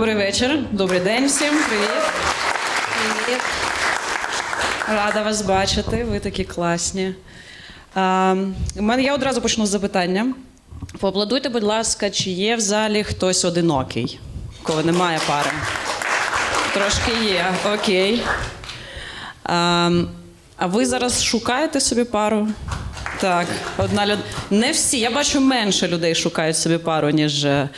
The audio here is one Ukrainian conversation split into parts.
Добрий вечір, добрий день всім. Привіт. Привіт. Рада вас бачити. Ви такі класні. А, я одразу почну з запитання. Поаплодуйте, будь ласка, чи є в залі хтось одинокий, коли немає пари? Трошки є, окей. А, а ви зараз шукаєте собі пару? Так, одна люд... Не всі. Я бачу, менше людей шукають собі пару, ніж е,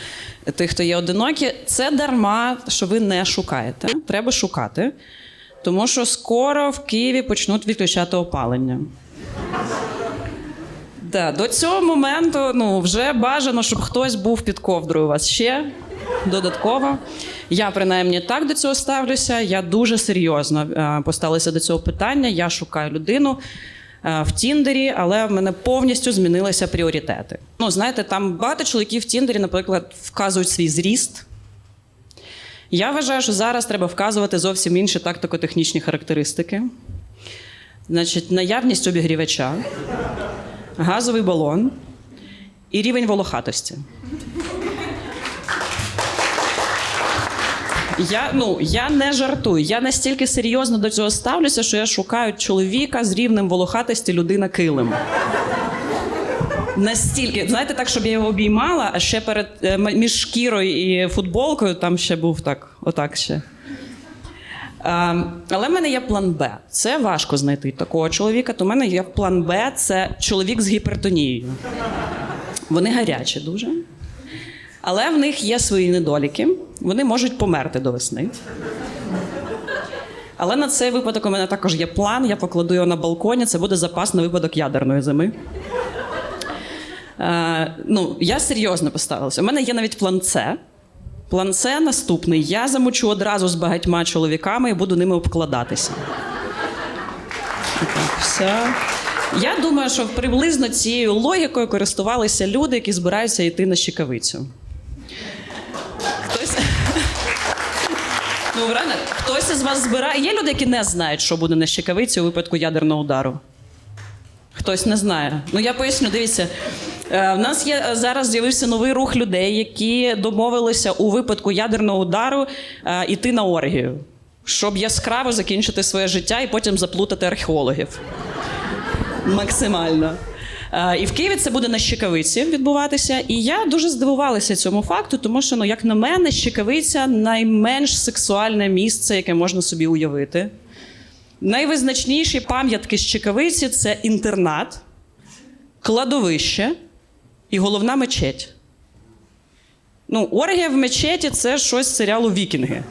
тих, хто є одинокі. Це дарма, що ви не шукаєте. Треба шукати. Тому що скоро в Києві почнуть відключати опалення. Да, до цього моменту ну, вже бажано, щоб хтось був під ковдрою у вас ще додатково. Я принаймні так до цього ставлюся. Я дуже серйозно е, поставилася до цього питання. Я шукаю людину в Тіндері, але в мене повністю змінилися пріоритети. Ну, знаєте, там багато чоловіків в Тіндері, наприклад, вказують свій зріст. Я вважаю, що зараз треба вказувати зовсім інші тактико-технічні характеристики. Значить, наявність обігрівача газовий балон і рівень волохатості. Я, ну, я не жартую. Я настільки серйозно до цього ставлюся, що я шукаю чоловіка з рівнем волохатості людина килим. Настільки, знаєте, так, щоб я його обіймала, а ще перед е, між шкірою і футболкою там ще був так, отак ще. Е, але в мене є план Б. Це важко знайти такого чоловіка. То в мене є план Б це чоловік з гіпертонією. Вони гарячі дуже. Але в них є свої недоліки. Вони можуть померти до весни. Але на цей випадок у мене також є план. Я покладу його на балконі. Це буде запас на випадок ядерної зими. Е, ну, я серйозно поставилася. У мене є навіть план С. План С наступний. Я замучу одразу з багатьма чоловіками і буду ними обкладатися. Так, все. Я думаю, що приблизно цією логікою користувалися люди, які збираються йти на щекавицю. Ну, реально, хтось із вас збирає. Є люди, які не знають, що буде на щекавиці у випадку ядерного удару. Хтось не знає. Ну я поясню, дивіться. е, В нас є е, зараз з'явився новий рух людей, які домовилися у випадку ядерного удару е, іти на оргію, щоб яскраво закінчити своє життя і потім заплутати археологів. Максимально. Е, І в Києві це буде на Щекавиці відбуватися. І я дуже здивувалася цьому факту, тому що, ну, як на мене, Щекавиця найменш сексуальне місце, яке можна собі уявити. Найвизначніші пам'ятки з Чекавиці це інтернат, кладовище і головна мечеть. Ну, оргія в мечеті це щось з серіалу Вікінги.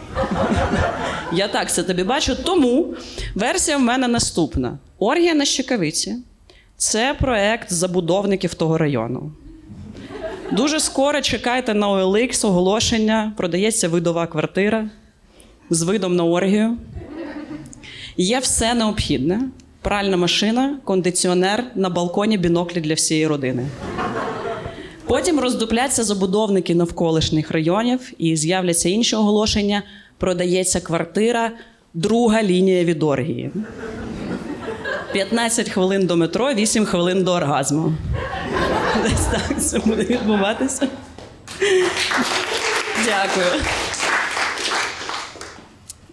Я так це тобі бачу. Тому версія в мене наступна: Оргія на Щекавиці це проект забудовників того району. Дуже скоро чекайте на OLX оголошення, продається видова квартира з видом на оргію. Є все необхідне: пральна машина, кондиціонер, на балконі біноклі для всієї родини. Потім роздупляться забудовники навколишніх районів і з'являться інші оголошення. Продається квартира, друга лінія від оргії. 15 хвилин до метро, 8 хвилин до оргазму. Десь так це буде відбуватися. Дякую.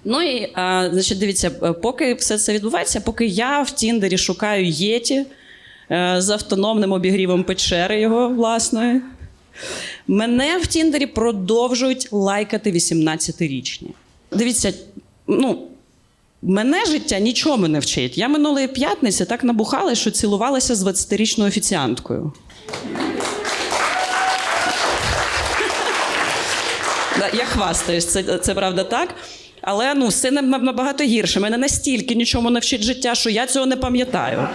Ну і а, значить, дивіться, поки все це відбувається, поки я в Тіндері шукаю Єті е, з автономним обігрівом печери його власної. Мене в Тіндері продовжують лайкати 18-річні. Дивіться, ну, мене життя нічому не вчить. Я минулої п'ятниці так набухала, що цілувалася з 20-річною офіціанткою. Я хвастаюсь, це, це правда так. Але ну, цим набагато гірше. Мене настільки нічому не вчить життя, що я цього не пам'ятаю.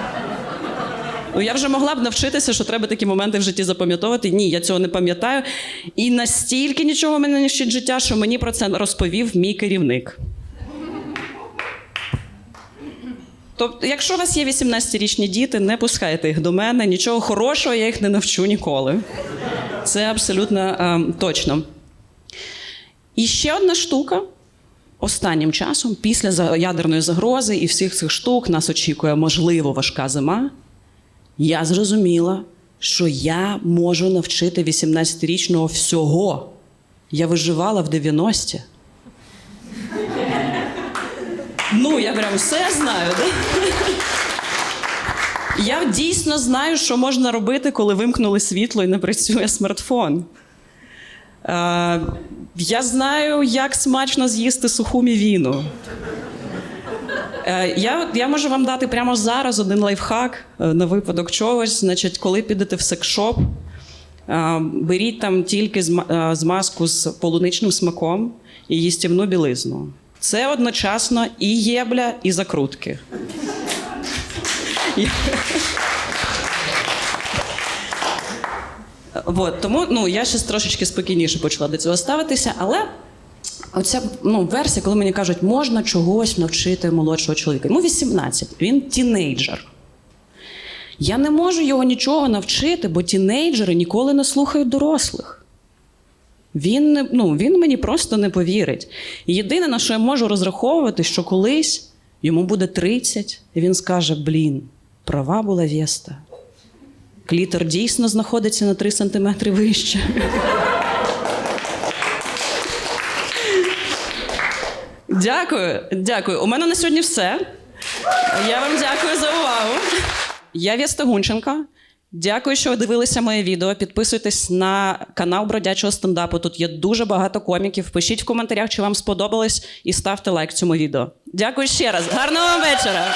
Ну, я вже могла б навчитися, що треба такі моменти в житті запам'ятовувати. Ні, я цього не пам'ятаю. І настільки нічого мене не вчить життя, що мені про це розповів мій керівник. Тобто, якщо у вас є 18-річні діти, не пускайте їх до мене. Нічого хорошого я їх не навчу ніколи. Це абсолютно ем, точно. І ще одна штука. Останнім часом, після ядерної загрози і всіх цих штук, нас очікує можливо важка зима. Я зрозуміла, що я можу навчити 18-річного всього, Я виживала в 90-ті. Ну, я прям все знаю, да? Я дійсно знаю, що можна робити, коли вимкнули світло і не працює смартфон. Е, я знаю, як смачно з'їсти суху мівіну. Е, я, я можу вам дати прямо зараз один лайфхак е, на випадок чогось. Значить, коли підете в секшоп, е, беріть там тільки е, змазку з полуничним смаком і їстівну білизну. Це одночасно і єбля, і закрутки. Вот, тому ну, я ще трошечки спокійніше почала до цього ставитися, але оця ну, версія, коли мені кажуть, можна чогось навчити молодшого чоловіка. Йому 18, він тінейджер. Я не можу його нічого навчити, бо тінейджери ніколи не слухають дорослих. Він, ну, він мені просто не повірить. Єдине, на що я можу розраховувати, що колись йому буде 30, і він скаже: блін, права була Веста. Клітор дійсно знаходиться на 3 сантиметри вище. Дякую, дякую. У мене на сьогодні все. Я вам дякую за увагу. Я Вєста Гунченко. Дякую, що ви дивилися моє відео. Підписуйтесь на канал Бродячого стендапу. Тут є дуже багато коміків. Пишіть в коментарях, чи вам сподобалось, і ставте лайк цьому відео. Дякую ще раз. Гарного вам вечора!